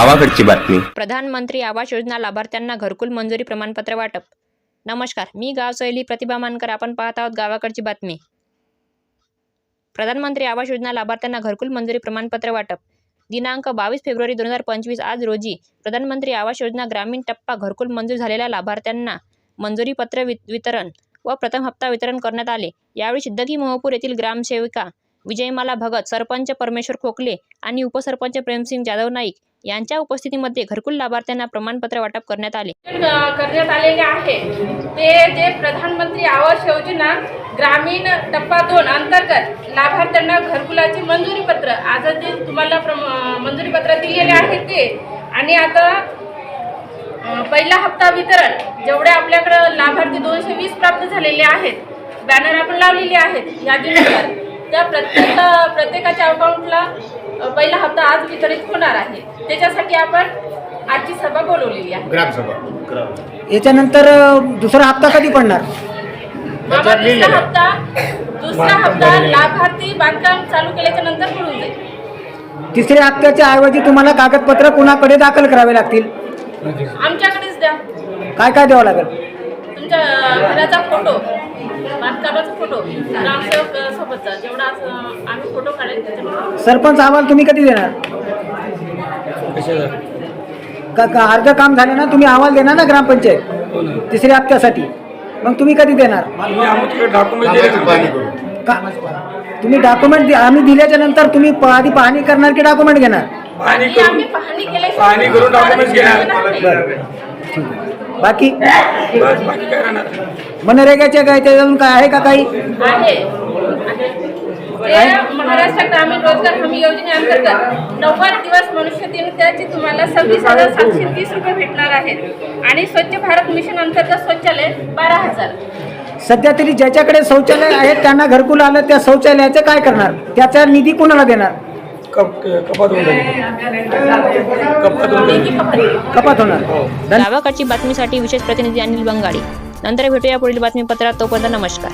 गावाकडची बातमी. प्रधानमंत्री आवास योजना लाभार्थ्यांना घरकुल मंजुरी प्रमाणपत्र वाटप. नमस्कार मी गाव सैली प्रतिभा मानकर. आपण पाहत आहोत गावाकडची बातमी. प्रधानमंत्री आवास योजना लाभार्थ्यांना घरकुल मंजुरी प्रमाणपत्र वाटप. दिनांक बावीस फेब्रुवारी दोन हजार पंचवीस आज रोजी प्रधानमंत्री आवास योजना ग्रामीण टप्पा घरकुल मंजूर झालेल्या लाभार्थ्यांना मंजुरी पत्र वितरण व प्रथम हप्ता वितरण करण्यात आले. यावेळी सिद्धगी मोहपूर येथील ग्रामसेविका विजयमाला भगत सरपंच परमेश्वर खोकले आणि उपसरपंच प्रेमसिंग जाधव नाईक यांच्या उपस्थितीमध्ये घरकुल लाभार्थ्यांना प्रमाणपत्र वाटप करण्यात आले. करण्यात आलेले आहे. ते जे प्रधानमंत्री आवास योजना ग्रामीण टप्पा दोन अंतर्गत लाभार्थ्यांना घरकुलाची मंजुरी पत्र आज जे तुम्हाला मंजुरी पत्र दिलेले आहे ते. आणि आता पहिला हप्ता वितरण जेवढे आपल्याकडं लाभार्थी दोनशे वीस प्राप्त झालेले आहेत बॅनर आपण लावलेले आहेत. यादीनुसार त्या प्रत्येक प्रत्येकाच्या अकाउंटला पहिला हप्ता आज वितरित होणार आहे. त्याच्यासाठी आपण आजची सभा बोलवलेली आहे. याच्यानंतर दुसरा हप्ता कधी पडणार? दुसरा हप्ता दुसरा हप्ता लाभार्थी बांधकाम चालू केल्याच्यानंतर मिळून जाईल. तिसऱ्या हप्त्याच्या ऐवजी तुम्हाला कागदपत्र कुणाकडे दाखल करावे लागतील? आमच्याकडेच द्या. काय काय द्यावं लागेल? तुमच्या घराचा फोटो बांधकामाचा फोटो ग्रामसेवक अ, सोबतचा जेवढा असं आम्ही फोटो काढेल त्याच्यामध्ये सरपंच अहवाल तुम्ही कधी देणार? का का अर्ध काम झालं ना तुम्ही अहवाल देणार ना ग्रामपंचायत? तिसऱ्या हप्त्यासाठी. मग तुम्ही कधी देणार? का तुम्ही डॉक्युमेंट आम्ही दिल्याच्या नंतर तुम्ही प- आधी पाहणी करणार की डॉक्युमेंट घेणार? पाहणी करून आम्ही पाहणी केल्याशिवाय पाहणी करून documents घेणार. ठीक आहे. बाकी? बस बाकी काय राहणार? मनरेगाच्या काय त्याच्यातून काय आहे का काही? आहे. ते महाराष्ट्र ग्रामीण रोजगार हमी योजनेअंतर्गत नव्वद दिवस मनुष्य दिन त्याची तुम्हाला सव्वीस हजार सातशे तीस रुपये भेटणार आहेत. आणि स्वच्छ भारत मिशन अंतर्गत शौचालय बारा हजार. सध्या तरी ज्याच्याकडे शौचालय आहेत त्यांना घरकुल आलं त्या शौचालयाचं काय करणार? त्याचा निधी कोणाला देणार? कप कपात होऊन जाईल कपात होऊन जाईल कपात होणार. धन्यवाद. गावाकडची बातमीसाठी विशेष प्रतिनिधी अनिल बंगाडी नंतर भेटूया पुढील बातमीपत्रात. तोपर्यंत नमस्कार.